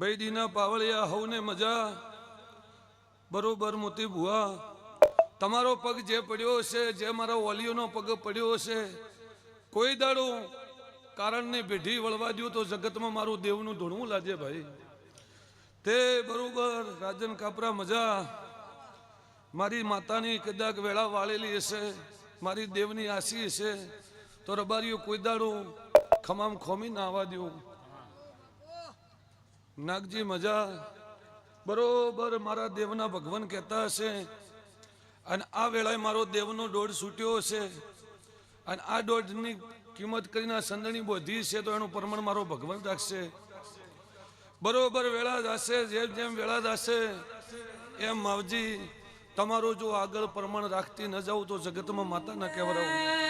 ભાઈ દીના પાવળિયા હવને મજા, બરોબર મોતી ભુવા. તમારો પગ જે પડ્યો છે જે મારા ઓલિયોનો પગ પડ્યો છે કોઈ દાડો કારણની પેઢી વળવા દઉં તો જગતમાં મારું દેવનું ધૂણવું લાજે ભાઈ. તે બરોબર રાજન કાપરા મજા. મારી માતાની કદાચ વેળા વાળેલી હશે, મારી દેવની આશી હશે, તો રબારીઓ કોઈ દાડો ખમામ ખોમી ના આવવા દઉં નાગજી, મજા. બરોબર, મારા દેવના ભગવાન કહેતા હશે. અને આ વેળાએ મારો દેવનો દોઢ છૂટ્યો હશે. અને આ દોઢની કિંમત કરીને આ સંદણી બોધી છે, તો એનું પ્રમાણ મારો ભગવાન રાખશે. બરોબર, વેળા જશે, જેમ જેમ વેળા જશે, એમ માવજી, તમારું જો આગળ પ્રમાણ રાખતી ન જાઉં તો જગતમાં માતા ન કહેવરાવું.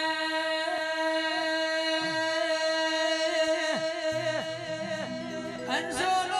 હંસોનો મેળો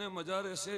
અરે મજા રહેશે.